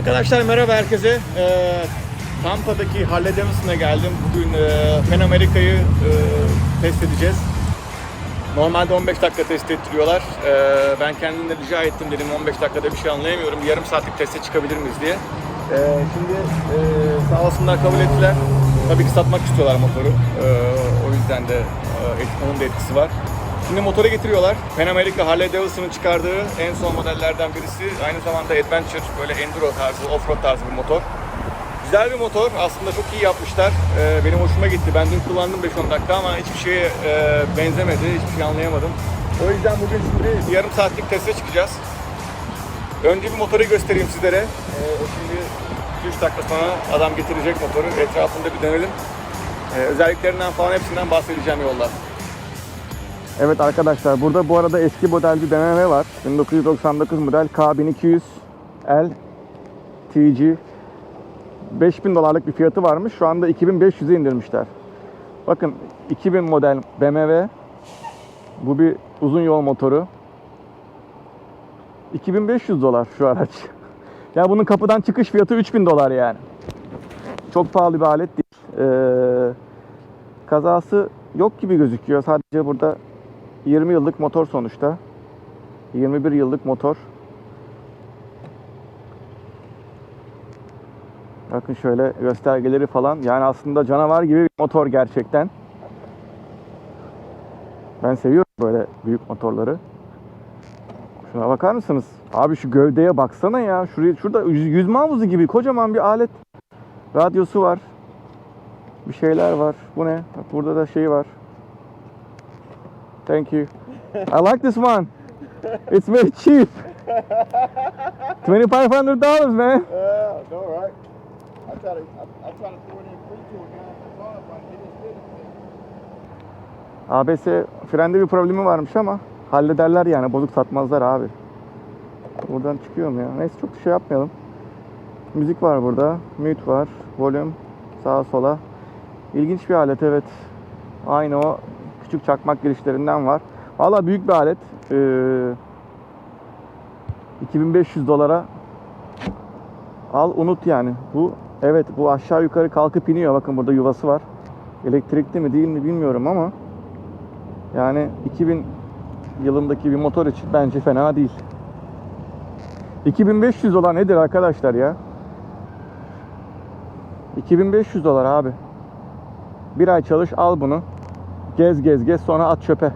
Arkadaşlar merhaba herkese. Ee, Tampa'daki Harley Davidson'a geldim. Bugün e, Pan America'yı e, test edeceğiz. Normalde 15 dakika test ettiriyorlar. Ee, ben kendimden rica ettim dedim 15 dakikada bir şey anlayamıyorum. Yarım saatlik teste çıkabilir miyiz diye. Ee, şimdi e, sağ olsunlar kabul ettiler. Tabii ki satmak istiyorlar motoru. Ee, o yüzden de e, onun da etkisi var. Şimdi motoru getiriyorlar. Pan America Harley Davidson'ın çıkardığı en son modellerden birisi. Aynı zamanda adventure, böyle enduro tarzı, offroad tarzı bir motor. Güzel bir motor. Aslında çok iyi yapmışlar. Ee, benim hoşuma gitti. Ben dün kullandım 5-10 dakika ama hiçbir şeye e, benzemedi. Hiçbir şey anlayamadım. O yüzden bugün şimdi yarım saatlik teste çıkacağız. Önce bir motoru göstereyim sizlere. Ee, şimdi 3 dakika sonra adam getirecek motoru. Etrafında bir dönelim. Ee, özelliklerinden falan hepsinden bahsedeceğim yolda. Evet arkadaşlar burada bu arada eski model bir BMW var. 1999 model K1200L TG. 5000 dolarlık bir fiyatı varmış. Şu anda 2500'e indirmişler. Bakın 2000 model BMW. Bu bir uzun yol motoru. 2500 dolar şu araç. Ya bunun kapıdan çıkış fiyatı 3000 dolar yani. Çok pahalı bir alet değil. Ee, kazası yok gibi gözüküyor. Sadece burada 20 yıllık motor sonuçta. 21 yıllık motor. Bakın şöyle göstergeleri falan. Yani aslında canavar gibi bir motor gerçekten. Ben seviyorum böyle büyük motorları. Şuna bakar mısınız? Abi şu gövdeye baksana ya. Şuraya, şurada yüz, yüzme havuzu gibi kocaman bir alet. Radyosu var. Bir şeyler var. Bu ne? Bak burada da şey var. Thank you. I like this one. It's very cheap. $2,500 man. Yeah, no, right? I try to, I, I try to throw it in free to a guy but he. ABS frende bir problemi varmış ama hallederler yani bozuk satmazlar abi. Buradan çıkıyor mu ya? Neyse çok şey yapmayalım. Müzik var burada. Mute var. Volüm sağa sola. İlginç bir alet evet. Aynı o küçük çakmak girişlerinden var. Valla büyük bir alet. Ee, 2500 dolara al unut yani. Bu evet bu aşağı yukarı kalkıp iniyor. Bakın burada yuvası var. Elektrikli mi değil mi bilmiyorum ama yani 2000 yılındaki bir motor için bence fena değil. 2500 dolar nedir arkadaşlar ya? 2500 dolar abi. Bir ay çalış al bunu. Gez gez gez sonra at çöpe.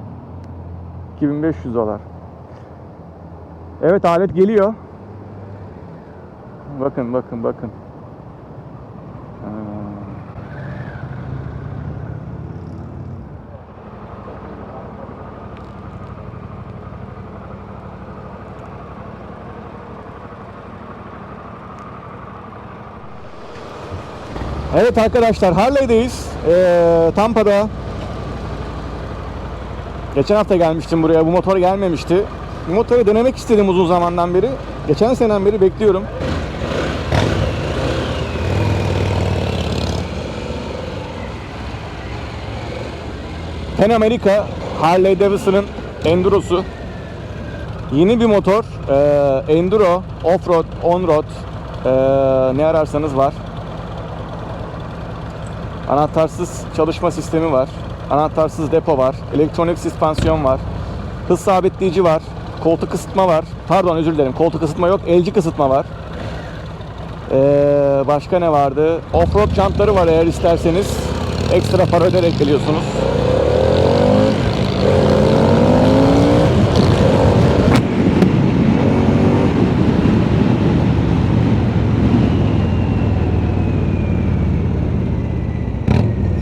2500 dolar. Evet alet geliyor. Bakın bakın bakın. Evet arkadaşlar Harley'deyiz. Ee, Tampa'da. Geçen hafta gelmiştim buraya. Bu motor gelmemişti. Bu motoru denemek istedim uzun zamandan beri. Geçen seneden beri bekliyorum. Pan America Harley Davidson'ın Enduro'su. Yeni bir motor. Ee, Enduro, Offroad, Onroad ee, ne ararsanız var. Anahtarsız çalışma sistemi var. Anahtarsız depo var. Elektronik süspansiyon var. Hız sabitleyici var. Koltuk ısıtma var. Pardon özür dilerim. Koltuk ısıtma yok. Elcik ısıtma var. Ee, başka ne vardı? Offroad jantları var eğer isterseniz. Ekstra para öderek geliyorsunuz.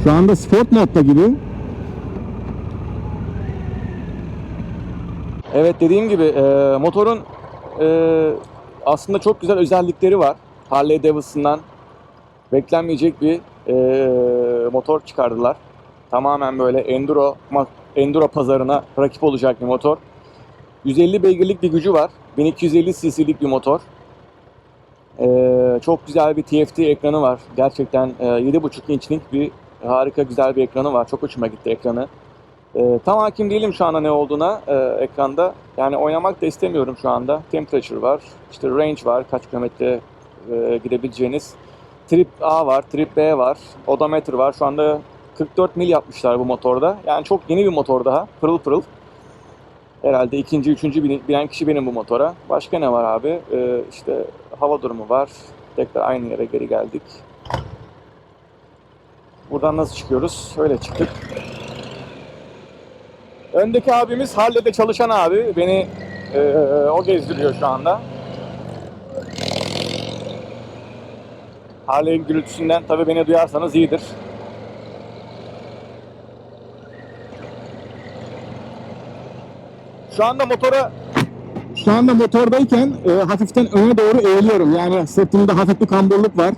Şu anda sport modda gibi. Evet dediğim gibi e, motorun e, aslında çok güzel özellikleri var. Harley Davidson'dan beklenmeyecek bir e, motor çıkardılar. Tamamen böyle enduro enduro pazarına rakip olacak bir motor. 150 beygirlik bir gücü var. 1250 cc'lik bir motor. E, çok güzel bir TFT ekranı var. Gerçekten e, 7.5 inçlik bir harika güzel bir ekranı var. Çok hoşuma gitti ekranı. Ee, tam hakim değilim şu anda ne olduğuna e, ekranda. Yani oynamak da istemiyorum şu anda. Temperature var, işte range var, kaç kilometre e, gidebileceğiniz. Trip A var, Trip B var, odometre var. Şu anda 44 mil yapmışlar bu motorda. Yani çok yeni bir motor daha. Pırıl pırıl. Herhalde ikinci, üçüncü binen kişi benim bu motora. Başka ne var abi? Ee, işte hava durumu var. Tekrar aynı yere geri geldik. Buradan nasıl çıkıyoruz? Öyle çıktık. Öndeki abimiz Harley'de çalışan abi. Beni e, o gezdiriyor şu anda. Harley'in gürültüsünden tabii beni duyarsanız iyidir. Şu anda motora Şu anda motordayken e, hafiften öne doğru eğiliyorum. Yani sırtımda hafif bir kamburluk var.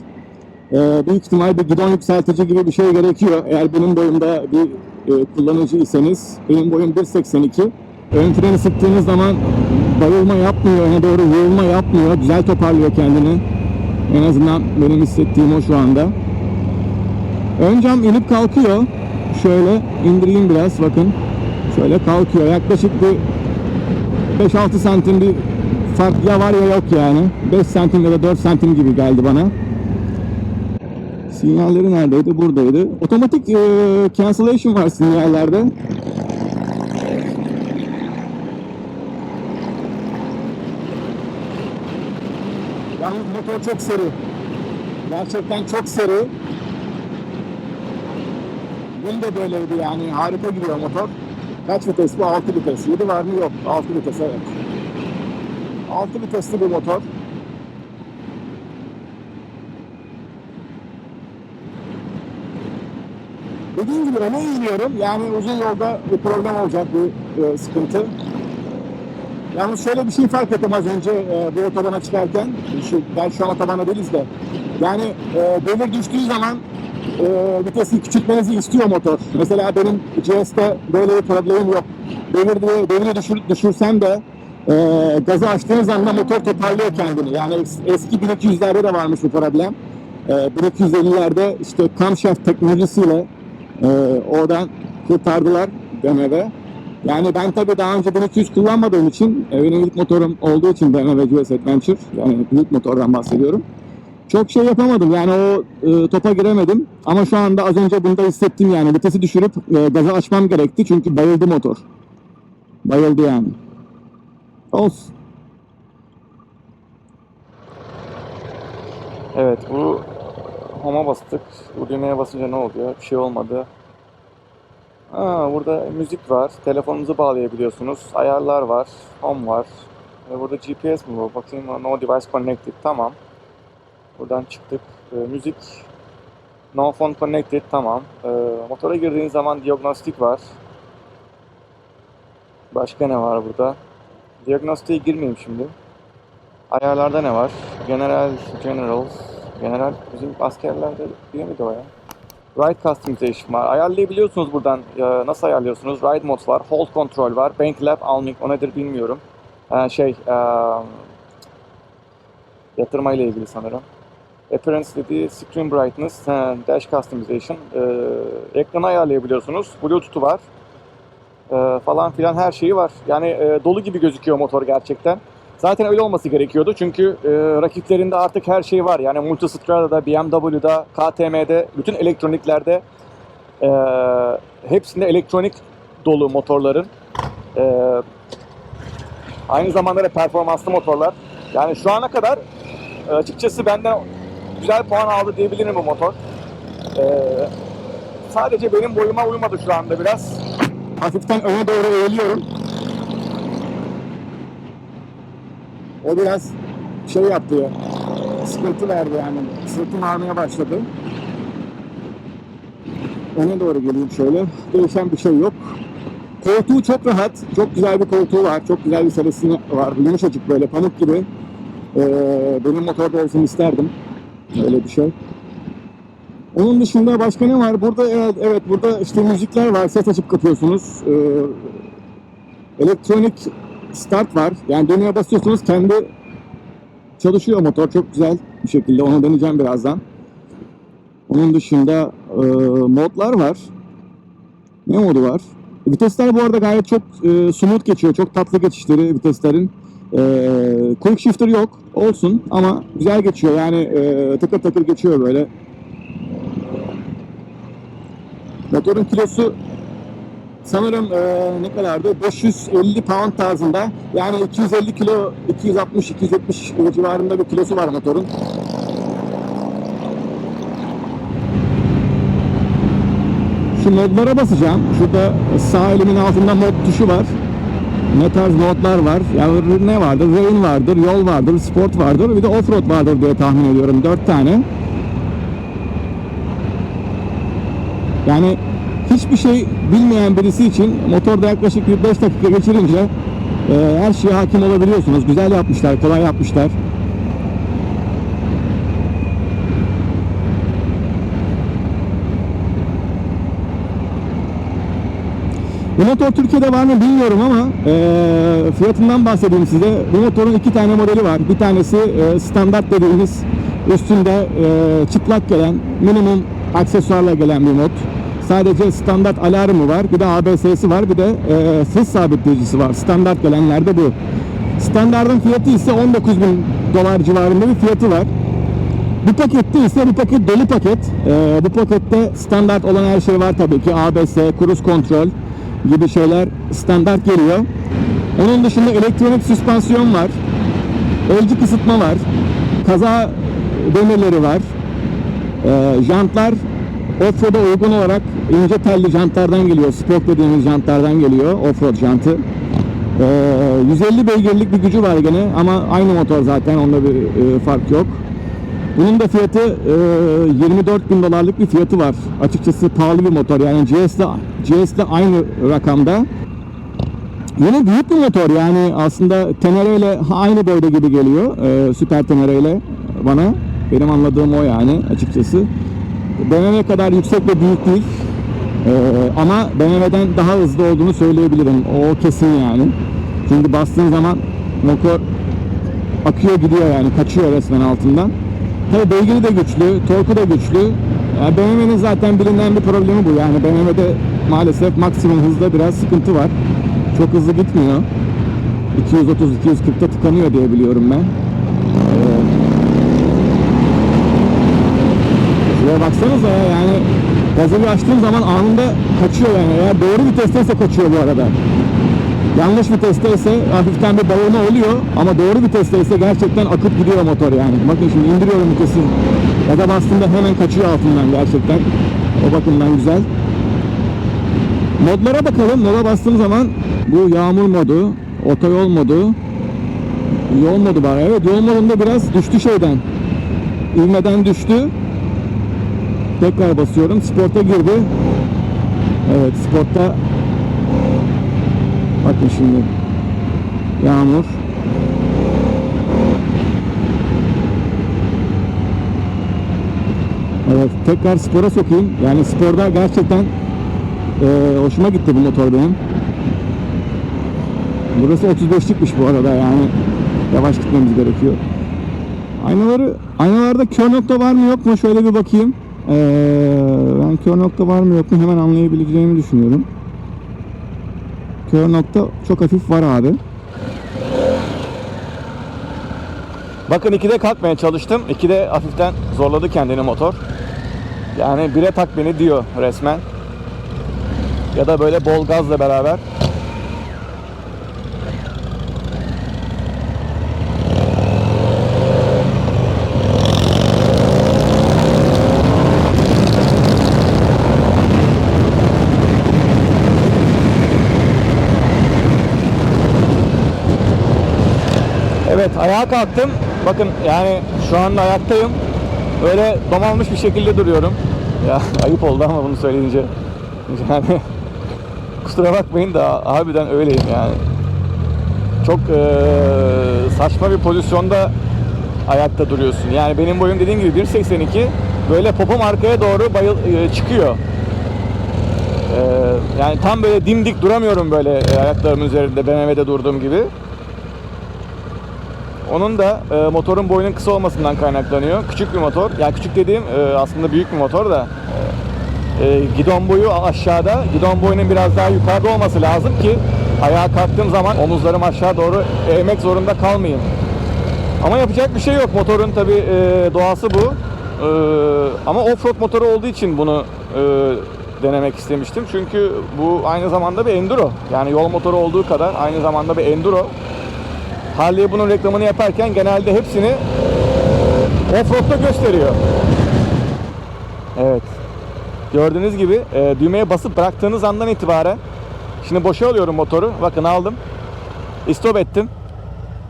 E, büyük ihtimal bir gidon yükseltici gibi bir şey gerekiyor. Eğer benim boyumda bir e, kullanıcı iseniz, benim boyum 1.82. Ön freni sıktığınız zaman bayılma yapmıyor, öne doğru yığılma yapmıyor. Güzel toparlıyor kendini. En azından benim hissettiğim o şu anda. Ön cam inip kalkıyor. Şöyle indireyim biraz bakın. Şöyle kalkıyor. Yaklaşık bir 5-6 santim bir fark ya var ya yok yani. 5 santim ya da 4 santim gibi geldi bana. Sinyalleri neredeydi? Buradaydı. Otomatik e, cancellation var sinyallerde. Yalnız motor çok seri. Gerçekten çok seri. Dün de böyleydi yani. Harika gidiyor motor. Kaç vites bu? 6 vites. 7 var mı? Yok. 6 vites evet. 6 vitesli bir motor. Dediğim gibi öne eğiliyorum. Yani uzun yolda bir problem olacak bir e, sıkıntı. Yalnız şöyle bir şey fark ettim az önce e, bu otobana çıkarken. Şu, ben şu an otobana değiliz de. Yani e, devir düştüğü zaman e, vitesi küçültmenizi istiyor motor. Mesela benim GS'te böyle bir problemim yok. Devir, deviri düşür, düşürsem de e, gazı açtığınız anda motor toparlıyor kendini. Yani es- eski 1200'lerde de varmış bu problem. E, 1250'lerde işte camshaft teknolojisiyle e, oradan kurtardılar BMW. Yani ben tabii daha önce 1200 kullanmadığım için, benim ilk motorum olduğu için BMW GS Adventure, yani büyük motordan bahsediyorum. Çok şey yapamadım yani o e, topa giremedim ama şu anda az önce bunda hissettim yani vitesi düşürüp e, gazı açmam gerekti çünkü bayıldı motor. Bayıldı yani. Olsun. Evet bu home'a bastık. Bu düğmeye basınca ne oluyor? Bir şey olmadı. Aa, burada müzik var. Telefonunuzu bağlayabiliyorsunuz. Ayarlar var. Home var. Ve burada GPS mi bu? Bakayım. No device connected. Tamam. Buradan çıktık. Ee, müzik. No phone connected. Tamam. Ee, motora girdiğiniz zaman diagnostik var. Başka ne var burada? Diagnostiğe girmeyeyim şimdi. Ayarlarda ne var? General, General, General bizim askerlerde değil miydi o ya? Ride Customization var. Ayarlayabiliyorsunuz buradan. Nasıl ayarlıyorsunuz? Ride Modes var. Hold Control var. Bank Lap, Alming o nedir bilmiyorum. Ee, şey, yatırma ile ilgili sanırım. Appearance dediği Screen Brightness, Dash Customization. Ekranı ayarlayabiliyorsunuz. Bluetooth'u var. Falan filan her şeyi var. Yani dolu gibi gözüküyor motor gerçekten. Zaten öyle olması gerekiyordu çünkü e, rakiplerinde artık her şey var. Yani Multistrada'da, BMW'da, KTM'de, bütün elektroniklerde e, hepsinde elektronik dolu motorların. E, aynı zamanda da performanslı motorlar. Yani şu ana kadar e, açıkçası benden güzel puan aldı diyebilirim bu motor. E, sadece benim boyuma uymadı şu anda biraz. Hafiften öne doğru eğiliyorum. O biraz şey yaptı ya. Sıkıntı verdi yani. Sırtım ağrımaya başladı. Öne doğru geleyim şöyle. Değişen bir şey yok. Koltuğu çok rahat. Çok güzel bir koltuğu var. Çok güzel bir serisi var. Yumuşacık böyle pamuk gibi. Ee, benim motorda olsun isterdim. Öyle bir şey. Onun dışında başka ne var? Burada evet, evet burada işte müzikler var. Ses açıp kapıyorsunuz. Ee, elektronik start var. Yani düğmeye basıyorsunuz kendi çalışıyor motor çok güzel bir şekilde. Onu deneyeceğim birazdan. Onun dışında e, modlar var. Ne modu var? Vitesler bu arada gayet çok e, smooth geçiyor. Çok tatlı geçişleri viteslerin. E, quick shifter yok. Olsun ama güzel geçiyor. Yani e, tıkır tıkır geçiyor böyle. Motorun kilosu sanırım e, ne kadardı? 550 pound tarzında. Yani 250 kilo, 260-270 civarında bir kilosu var motorun. Şu modlara basacağım. Şurada sağ elimin altında mod tuşu var. Ne tarz modlar var? Yani ne vardır? Rain vardır, yol vardır, sport vardır, bir de offroad vardır diye tahmin ediyorum. Dört tane. Yani hiçbir şey bilmeyen birisi için motorda yaklaşık bir 5 dakika geçirince e, her şeye hakim olabiliyorsunuz. Güzel yapmışlar, kolay yapmışlar. Bu motor Türkiye'de var mı bilmiyorum ama e, fiyatından bahsedeyim size. Bu motorun iki tane modeli var. Bir tanesi e, standart dediğimiz üstünde e, çıplak gelen minimum aksesuarla gelen bir mod. Sadece standart alarmı var. Bir de ABS'si var. Bir de e, hız sabitleyicisi var. Standart gelenlerde bu. Standartın fiyatı ise 19 bin dolar civarında bir fiyatı var. Bu pakette ise bu paket dolu paket. Ee, bu pakette standart olan her şey var tabii ki. ABS, cruise kontrol gibi şeyler standart geliyor. Onun dışında elektronik süspansiyon var. Elci kısıtma var. Kaza demirleri var. Ee, jantlar offroad'a uygun olarak ince telli jantlardan geliyor. Sport dediğimiz jantlardan geliyor. Offroad jantı. Ee, 150 beygirlik bir gücü var gene ama aynı motor zaten onda bir e, fark yok. Bunun da fiyatı e, 24 bin dolarlık bir fiyatı var. Açıkçası pahalı bir motor yani GS'le GS'le aynı rakamda. Yine büyük bir motor yani aslında Tenere ile aynı boyda gibi geliyor. E, Süper Tenere ile bana. Benim anladığım o yani açıkçası. BMW kadar yüksek ve büyük değil. E, ama BMW'den daha hızlı olduğunu söyleyebilirim. O kesin yani. Çünkü bastığın zaman motor akıyor gidiyor yani kaçıyor resmen altından. Tabii beygiri de güçlü, torku da güçlü. Yani BMW'nin zaten bilinen bir problemi bu. Yani BMW'de maalesef maksimum hızda biraz sıkıntı var. Çok hızlı gitmiyor. 230-240'ta tıkanıyor diye biliyorum ben. Ee, Şuraya baksanıza ya yani gazı bir açtığım zaman anında kaçıyor yani. Eğer doğru vitesteyse kaçıyor bu arada. Yanlış vitesteyse hafiften bir bayılma oluyor ama doğru vitesteyse gerçekten akıp gidiyor motor yani. Bakın şimdi indiriyorum vitesi. Gaza bastığımda hemen kaçıyor altından gerçekten. O bakımdan güzel. Modlara bakalım. Moda bastığım zaman bu yağmur modu, otoyol modu, yol modu var. Evet yol modunda biraz düştü şeyden. İvmeden düştü. Tekrar basıyorum. Sport'a girdi. Evet sportta Bakın şimdi. Yağmur. Evet tekrar spora sokayım. Yani sporda gerçekten eee, hoşuma gitti bu motor benim. Burası 35'likmiş bu arada yani yavaş gitmemiz gerekiyor. Aynaları, aynalarda kör nokta var mı yok mu şöyle bir bakayım. Eee, ben kör nokta var mı yok mu hemen anlayabileceğimi düşünüyorum. Kör nokta çok hafif var abi. Bakın 2'de kalkmaya çalıştım. 2'de hafiften zorladı kendini motor. Yani 1'e tak beni diyor resmen. Ya da böyle bol gazla beraber. Evet ayağa kalktım. Bakın yani şu anda ayaktayım. Böyle domalmış bir şekilde duruyorum. Ya ayıp oldu ama bunu söyleyince. Yani kusura bakmayın da harbiden öyleyim yani. Çok eee, saçma bir pozisyonda ayakta duruyorsun. Yani benim boyum dediğim gibi 1.82 böyle popom arkaya doğru bayıl, eee, çıkıyor. Eee, yani tam böyle dimdik duramıyorum böyle e, ayaklarımın üzerinde BMW'de durduğum gibi. Onun da e, motorun boyunun kısa olmasından kaynaklanıyor. Küçük bir motor. Yani küçük dediğim e, aslında büyük bir motor da. E, e, gidon boyu aşağıda, gidon boyunun biraz daha yukarıda olması lazım ki ayağa kalktığım zaman omuzlarım aşağı doğru eğmek zorunda kalmayayım. Ama yapacak bir şey yok. Motorun tabi doğası bu. E, ama offroad motoru olduğu için bunu e, denemek istemiştim. Çünkü bu aynı zamanda bir enduro. Yani yol motoru olduğu kadar aynı zamanda bir enduro. Harley bunun reklamını yaparken genelde hepsini offroad'da gösteriyor. Evet. Gördüğünüz gibi e, düğmeye basıp bıraktığınız andan itibaren şimdi boşa alıyorum motoru. Bakın aldım. Stop ettim.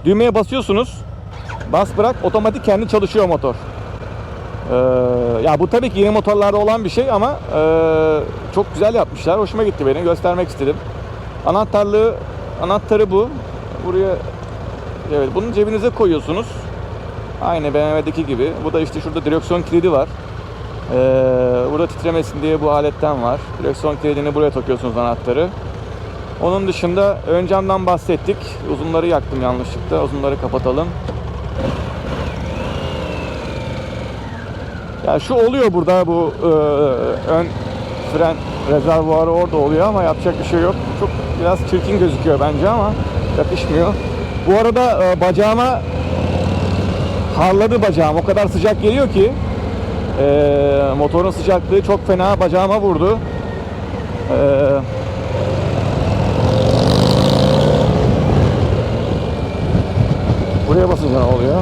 Düğmeye basıyorsunuz. Bas bırak otomatik kendi çalışıyor motor. Ee, ya bu tabii ki yeni motorlarda olan bir şey ama e, çok güzel yapmışlar. Hoşuma gitti beni. Göstermek istedim. Anahtarlığı anahtarı bu. Buraya evet bunu cebinize koyuyorsunuz. Aynı BMW'deki gibi. Bu da işte şurada direksiyon kilidi var. Ee, burada titremesin diye bu aletten var. Direksiyon kilidini buraya takıyorsunuz anahtarı. Onun dışında ön camdan bahsettik. Uzunları yaktım yanlışlıkla. Uzunları kapatalım. Ya şu oluyor burada bu e, ön fren rezervuarı orada oluyor ama yapacak bir şey yok. Çok biraz çirkin gözüküyor bence ama yakışmıyor. Bu arada e, bacağıma harladı bacağım. O kadar sıcak geliyor ki e, motorun sıcaklığı çok fena bacağıma vurdu. E, buraya basınca ne oluyor?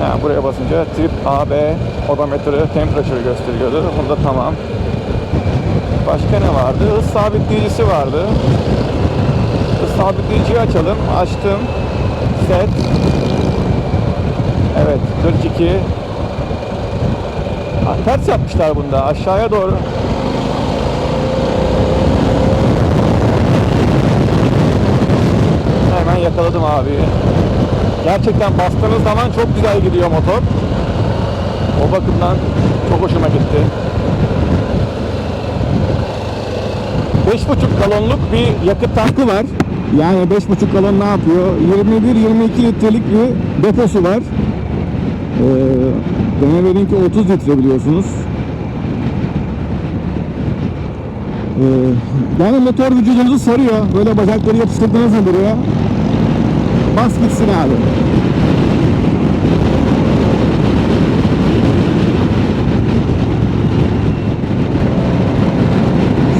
Ha, buraya basınca trip AB odometre temperature gösteriyordu. Bunda tamam. Başka ne vardı? Hız sabitleyicisi vardı. Sabitleyiciyi açalım. Açtım. Set. Evet 42. Ha, ters yapmışlar bunda. Aşağıya doğru. Hemen yakaladım abi. Gerçekten bastığınız zaman çok güzel gidiyor motor. O bakımdan çok hoşuma gitti. 5,5 galonluk bir yakıt tankı var. Yani 5,5 galon ne yapıyor? 21-22 litrelik bir deposu var. Ee, BMW'ninki 30 litre biliyorsunuz. Ee, yani motor vücudunuzu sarıyor. Böyle bacakları yapıştırdığınız mı buraya? Bas gitsin abi.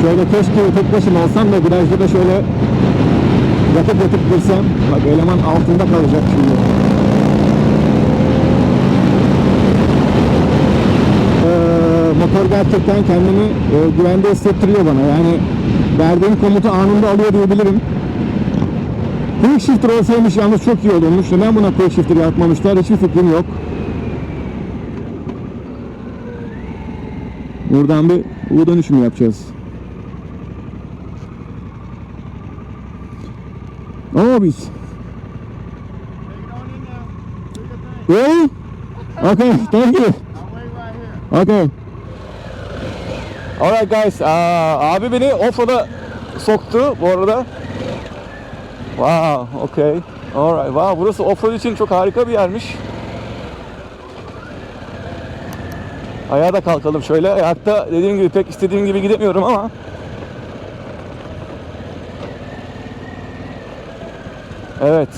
Şöyle keşke tek başıma olsam da virajda da şöyle yatıp yatıp girsem. Bak eleman altında kalacak şimdi. Ee, motor gerçekten kendini e, güvende hissettiriyor bana. Yani verdiğim komutu anında alıyor diyebilirim. Quick shifter olsaymış yalnız çok iyi olurmuş. Neden buna quick shifter yapmamışlar hiçbir fikrim yok. Buradan bir U dönüşümü yapacağız. Thing. Really? Okay, thank you. Okay. Alright guys. Aa, abi beni offroad'a soktu bu arada. Wow, okay. Alright. Wow, burası offroad için çok harika bir yermiş. Ayağa da kalkalım şöyle. Ayakta dediğim gibi pek istediğim gibi gidemiyorum ama Evet.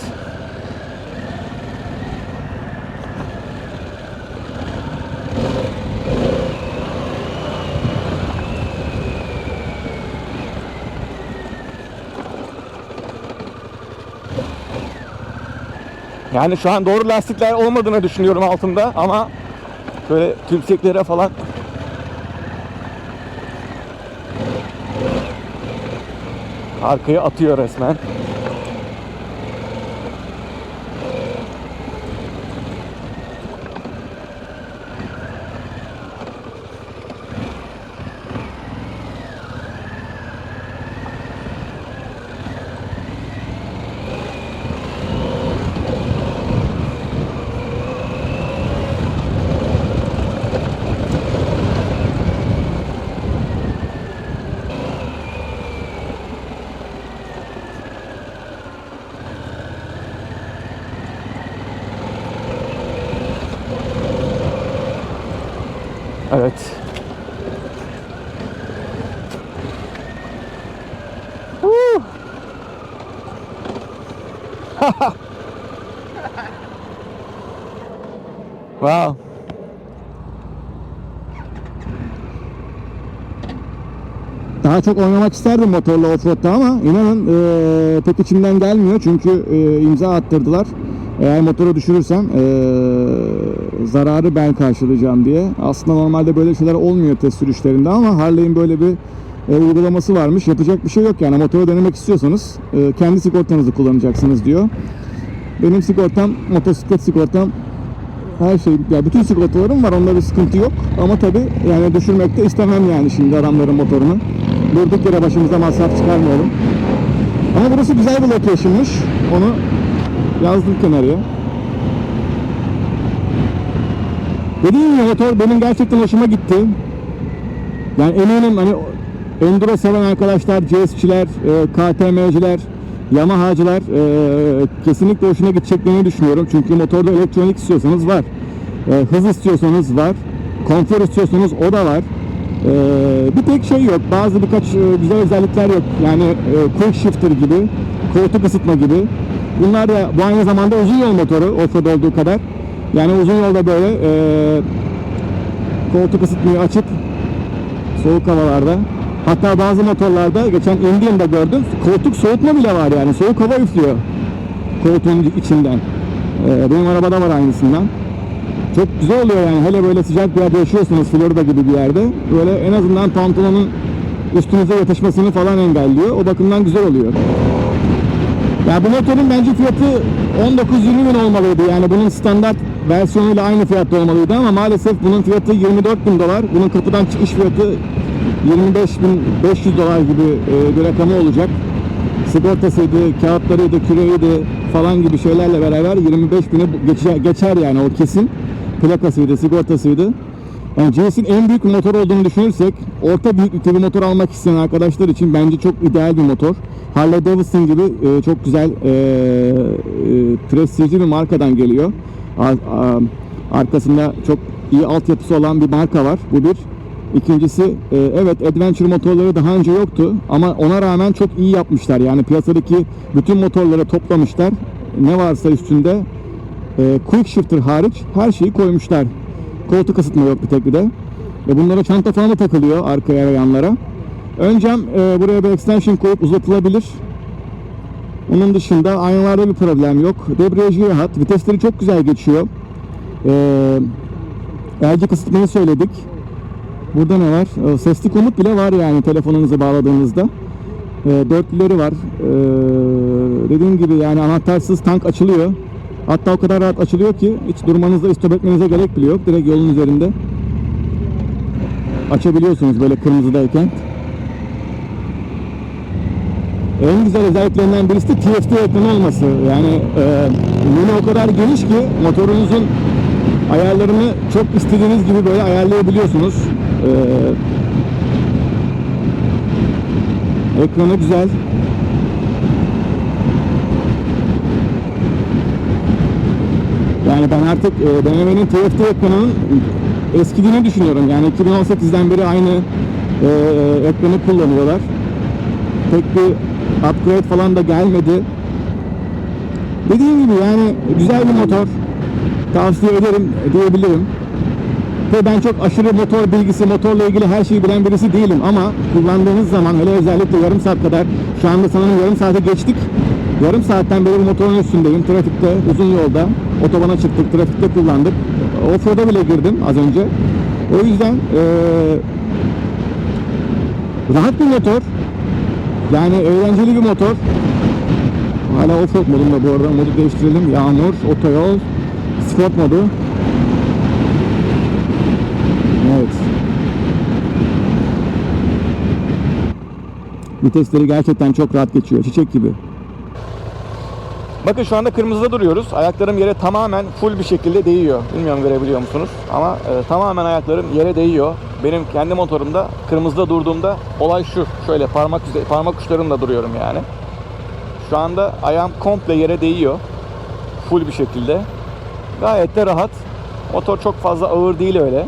Yani şu an doğru lastikler olmadığını düşünüyorum altında ama böyle tümseklere falan arkaya atıyor resmen. Wow. Daha çok oynamak isterdim motorla offroad'da ama inanın eee pek içimden gelmiyor çünkü eee, imza attırdılar. Eğer motoru düşürürsem eee, zararı ben karşılayacağım diye. Aslında normalde böyle şeyler olmuyor test sürüşlerinde ama Harley'in böyle bir e, uygulaması varmış. Yapacak bir şey yok yani motoru denemek istiyorsanız e, kendi sigortanızı kullanacaksınız diyor. Benim sigortam, motosiklet sigortam her şey, ya bütün sigortalarım var onda bir sıkıntı yok. Ama tabi yani düşürmek de istemem yani şimdi adamların motorunu. Durduk yere başımıza masraf çıkarmayalım. Ama burası güzel bir location'mış. Onu yazdım kenarıya. Dediğim gibi motor benim gerçekten hoşuma gitti. Yani eminim hani enduro seven arkadaşlar, CS'çiler, e, KTM'ciler, Yamaha'cılar e, kesinlikle hoşuna gideceklerini düşünüyorum. Çünkü motorda elektronik istiyorsanız var. E, hız istiyorsanız var. Konfor istiyorsanız o da var. E, bir tek şey yok. Bazı birkaç e, güzel özellikler yok. Yani e, quick shifter gibi, koltuk ısıtma gibi. Bunlar da bu aynı zamanda uzun yol motoru offroad olduğu kadar. Yani uzun yolda böyle e, koltuk ısıtmayı açıp soğuk havalarda. Hatta bazı motorlarda geçen Indian'da gördüm. Koltuk soğutma bile var yani. Soğuk hava üflüyor koltuğun içinden. Ee, benim arabada var aynısından. Çok güzel oluyor yani. Hele böyle sıcak bir yerde yaşıyorsanız Florida gibi bir yerde. Böyle en azından pantolonun üstünüze yatışmasını falan engelliyor. O bakımdan güzel oluyor. Ya bu motorun bence fiyatı 19-20 bin olmalıydı. Yani bunun standart versiyonuyla aynı fiyatta olmalıydı ama maalesef bunun fiyatı 24 bin dolar. Bunun kapıdan çıkış fiyatı 25.500 dolar gibi e, bir rakamı olacak. Sigortasıydı, kağıtlarıydı, küreğiydi falan gibi şeylerle beraber 25 bine geçer, geçer yani o kesin. Plakasıydı, sigortasıydı. Yani GS'in en büyük motor olduğunu düşünürsek orta büyüklükte bir motor almak isteyen arkadaşlar için bence çok ideal bir motor. Harley Davidson gibi e, çok güzel e, e, prestijli bir markadan geliyor. Ar- a- arkasında çok iyi altyapısı olan bir marka var. Bu bir. İkincisi e, evet adventure motorları daha önce yoktu ama ona rağmen çok iyi yapmışlar. Yani piyasadaki bütün motorları toplamışlar. Ne varsa üstünde e, quick shifter hariç her şeyi koymuşlar. Koltuk ısıtma yok bir tek bir de. Ve bunlara çanta falan da takılıyor arkaya ve yanlara. Öncem e, buraya bir extension koyup uzatılabilir. Onun dışında aynalarda bir problem yok. Debriyajı rahat. Vitesleri çok güzel geçiyor. Ee, elcik ısıtmayı söyledik. Burada ne var? Ee, Sesli komut bile var yani telefonunuza bağladığınızda. Ee, dörtlüleri var. Ee, dediğim gibi yani anahtarsız tank açılıyor. Hatta o kadar rahat açılıyor ki hiç durmanıza, istop etmenize gerek bile yok. Direkt yolun üzerinde açabiliyorsunuz böyle kırmızıdayken. En güzel özelliklerinden birisi de TFT ekranı olması. Yani e, o kadar geniş ki motorunuzun ayarlarını çok istediğiniz gibi böyle ayarlayabiliyorsunuz. E, ekranı güzel. Yani ben artık e, BMW'nin TFT ekranının eskidiğini düşünüyorum. Yani 2018'den beri aynı e, ekranı kullanıyorlar. Pek bir upgrade falan da gelmedi. Dediğim gibi yani güzel bir motor. Tavsiye ederim diyebilirim. Ve ben çok aşırı motor bilgisi, motorla ilgili her şeyi bilen birisi değilim ama kullandığınız zaman hele özellikle yarım saat kadar şu anda sanırım yarım saate geçtik. Yarım saatten beri motorun üstündeyim. Trafikte, uzun yolda. Otobana çıktık, trafikte kullandık. Offroad'a bile girdim az önce. O yüzden eee, rahat bir motor. Yani eğlenceli bir motor. Hala offroad modunda bu arada. Modu değiştirelim. Yağmur, otoyol, sport modu. Evet. Vitesleri gerçekten çok rahat geçiyor. Çiçek gibi. Bakın şu anda kırmızıda duruyoruz. Ayaklarım yere tamamen full bir şekilde değiyor. Bilmiyorum görebiliyor musunuz? Ama e, tamamen ayaklarım yere değiyor. Benim kendi motorumda kırmızıda durduğumda olay şu. Şöyle parmak parmak uçlarımla duruyorum yani. Şu anda ayağım komple yere değiyor. Full bir şekilde. Gayet de rahat. Motor çok fazla ağır değil öyle.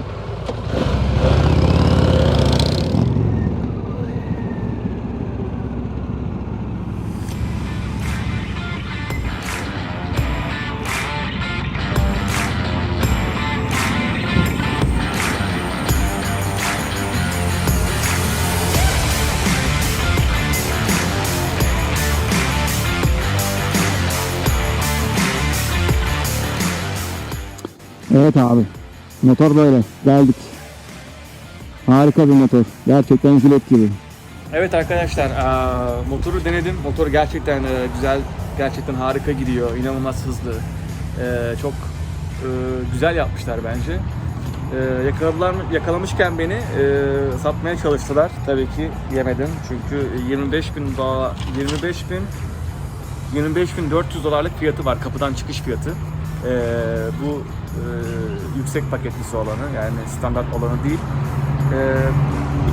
Evet abi. Motor böyle. Geldik. Harika bir motor. Gerçekten jilet gibi. Evet arkadaşlar motoru denedim. Motor gerçekten güzel, gerçekten harika gidiyor. İnanılmaz hızlı. Çok güzel yapmışlar bence. Yakaladılar, yakalamışken beni satmaya çalıştılar. Tabii ki yemedim. Çünkü 25 bin dolar, 25 bin 25.400 dolarlık fiyatı var kapıdan çıkış fiyatı. Ee, bu yüksek paketlisi olanı yani standart olanı değil. Ee,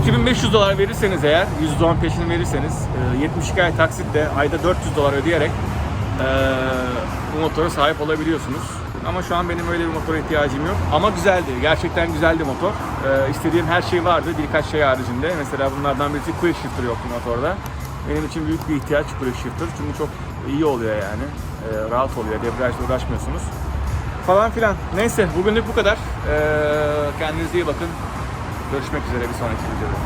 2500 dolar verirseniz eğer %10 peşin verirseniz e, 72 ay taksitle ayda 400 dolar ödeyerek e, bu motora sahip olabiliyorsunuz. Ama şu an benim öyle bir motora ihtiyacım yok. Ama güzeldi. Gerçekten güzeldi motor. Ee, istediğim her şey vardı birkaç şey haricinde. Mesela bunlardan birisi quick shifter yoktu motorda. Benim için büyük bir ihtiyaç quick shifter. Çünkü çok iyi oluyor yani. Ee, rahat oluyor. Debriyajla uğraşmıyorsunuz. Falan filan. Neyse bugünlük bu kadar. Ee, kendinize iyi bakın. Görüşmek üzere bir sonraki videoda.